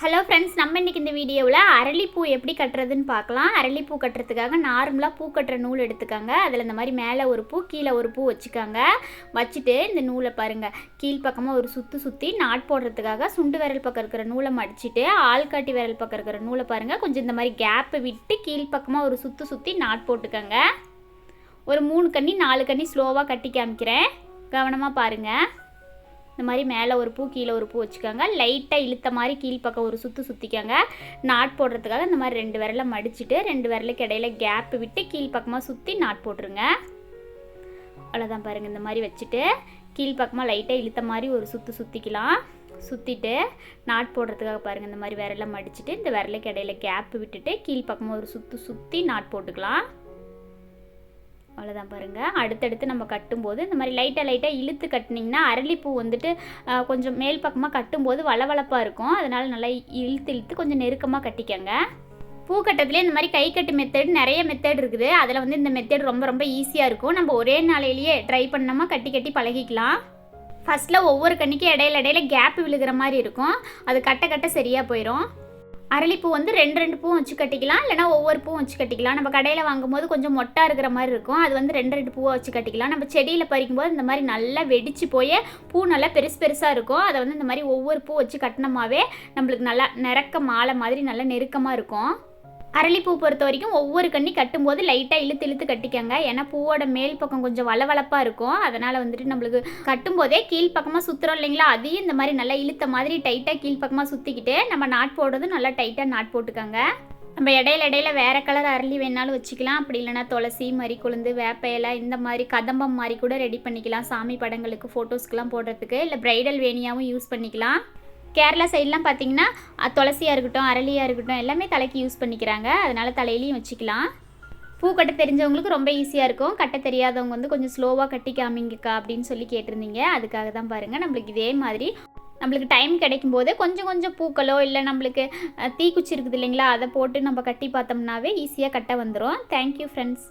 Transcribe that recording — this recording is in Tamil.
ஹலோ ஃப்ரெண்ட்ஸ் நம்ம இன்றைக்கி இந்த வீடியோவில் அரளிப்பூ எப்படி கட்டுறதுன்னு பார்க்கலாம். அரளிப்பூ கட்டுறதுக்காக நார்மலாக பூ கட்டுற நூல் எடுத்துக்கோங்க. அதில் இந்த மாதிரி மேலே ஒரு பூ கீழே ஒரு பூ வச்சுக்கோங்க. வச்சுட்டு இந்த நூலை பாருங்கள் கீழ்ப்பக்கமாக ஒரு சுற்று சுற்றி நாட் போடுறதுக்காக சுண்டு விரல் பக்கம் இருக்கிற நூலை மடிச்சுட்டு ஆள்காட்டி விரல் பக்கம் இருக்கிற நூலை பாருங்கள் கொஞ்சம் இந்த மாதிரி கேப்பை விட்டு கீழ்ப்பக்கமாக ஒரு சுற்று சுற்றி நாட் போட்டுக்கோங்க. ஒரு மூணு கண்ணி நாலு கண்ணி ஸ்லோவாக கட்டி காமிக்கிறேன். கவனமாக பாருங்கள் மாதிரி மேலே ஒரு பூ கீழே ஒரு பூ வச்சுக்கோங்க. லைட்டாக இழுத்த மாதிரி கீழ்ப்பக்கம் ஒரு சுற்று சுற்றிக்கோங்க நாட் போடுறதுக்காக இந்த மாதிரி ரெண்டு விரலை மடிச்சுட்டு ரெண்டு விரலுக்கு இடையில கேப் விட்டு கீழ்ப்பக்கமாக சுற்றி நாட் போட்டுருங்க. அவ்வளோதான் பாருங்கள் இந்த மாதிரி வச்சுட்டு கீழ்ப்பக்கமாக லைட்டாக இழுத்த மாதிரி ஒரு சுற்று சுற்றிக்கலாம் சுற்றிட்டு நாட் போடுறதுக்காக பாருங்கள் இந்த மாதிரி விரலை மடிச்சுட்டு இந்த விரலுக்கு இடையில கேப் விட்டுட்டு கீழ்ப்பக்கமாக ஒரு சுற்று சுற்றி நாட் போட்டுக்கலாம். அவ்வளோதான் பாருங்கள் அடுத்தடுத்து நம்ம கட்டும்போது இந்த மாதிரி லைட்டாக லைட்டாக இழுத்து கட்டினீங்கன்னா அரளிப்பூ வந்துட்டு கொஞ்சம் மேல் பக்கமாக கட்டும்போது வளவளப்பாக இருக்கும். அதனால் நல்லா இழுத்து இழுத்து கொஞ்சம் நெருக்கமாக கட்டிக்கங்க. பூ கட்டத்துலேயே இந்த மாதிரி கை கட்டு மெத்தட் நிறைய மெத்தட் இருக்குது. அதில் வந்து இந்த மெத்தட் ரொம்ப ரொம்ப ஈஸியாக இருக்கும். நம்ம ஒரே நாளையிலேயே ட்ரை பண்ணோமா கட்டி கட்டி பழகிக்கலாம். ஃபஸ்ட்டில் ஒவ்வொரு கண்ணிக்கும் இடையில இடையில கேப் விழுகிற மாதிரி இருக்கும். அது கட்ட கட்ட சரியாக போயிடும் அரளிப்பூ வந்து ரெண்டு ரெண்டு பூவும் வச்சு கட்டிக்கலாம். இல்லைனா ஒவ்வொரு பூவும் வச்சு கட்டிக்கலாம். நம்ம கடையில் வாங்கும்போது கொஞ்சம் மொட்டா இருக்கிற மாதிரி இருக்கும். அது வந்து ரெண்டு ரெண்டு பூவை வச்சு கட்டிக்கலாம். நம்ம செடியில் பறிக்கும்போது இந்த மாதிரி நல்லா வெடிச்சு போய் பூ நல்லா பெருசு பெருசாக இருக்கும். அதை வந்து இந்த மாதிரி ஒவ்வொரு பூ வச்சு கட்டினோமாவே நம்மளுக்கு நல்லா நிறக்க மாலை மாதிரி நல்லா நெருக்கமாக இருக்கும். அரளிப்பூ பொறுத்த வரைக்கும் ஒவ்வொரு கண்ணி கட்டும்போது லைட்டாக இழுத்து இழுத்து கட்டிக்கங்க. ஏன்னா பூவோட மேல் பக்கம் கொஞ்சம் வளவளப்பாக இருக்கும். அதனால் வந்துட்டு நம்மளுக்கு கட்டும்போதே கீழ்ப்பக்கமாக சுற்றுறோம் இல்லைங்களா? அதையும் இந்த மாதிரி நல்லா இழுத்த மாதிரி டைட்டாக கீழ்ப்பக்கமாக சுற்றிக்கிட்டு நம்ம நாட் போடுறது நல்லா டைட்டாக நாட் போட்டுக்கோங்க. நம்ம இடையில இடையில வேறு கலர் அரளி வேணாலும் வச்சுக்கலாம். அப்படி இல்லைன்னா துளசி மறி கொழுந்து வேப்ப இந்த மாதிரி கதம்பம் மாதிரி கூட ரெடி பண்ணிக்கலாம். சாமி படங்களுக்கு ஃபோட்டோஸ்க்குலாம் போடுறதுக்கு. இல்லை பிரைடல் வேணியாவும் யூஸ் பண்ணிக்கலாம். கேரளா சைட்லாம் பார்த்தீங்கன்னா துளசியாக இருக்கட்டும் அரளியாக இருக்கட்டும் எல்லாமே தலைக்கு யூஸ் பண்ணிக்கிறாங்க. அதனால் தலையிலையும் வச்சுக்கலாம். பூ கட்ட தெரிஞ்சவங்களுக்கு ரொம்ப ஈஸியாக இருக்கும். கட்ட தெரியாதவங்க வந்து கொஞ்சம் ஸ்லோவாக கட்டி காமிங்கக்கா அப்படின்னு சொல்லி கேட்டிருந்தீங்க. அதுக்காக தான் பாருங்கள் நம்மளுக்கு இதே மாதிரி நம்மளுக்கு டைம் கிடைக்கும் போது கொஞ்சம் கொஞ்சம் பூக்களோ இல்லை நம்மளுக்கு தீக்குச்சி இருக்குது இல்லைங்களா? அதை போட்டு நம்ம கட்டி பார்த்தோம்னாவே ஈஸியாக கட்ட வந்துடும் தேங்க்யூ ஃப்ரெண்ட்ஸ்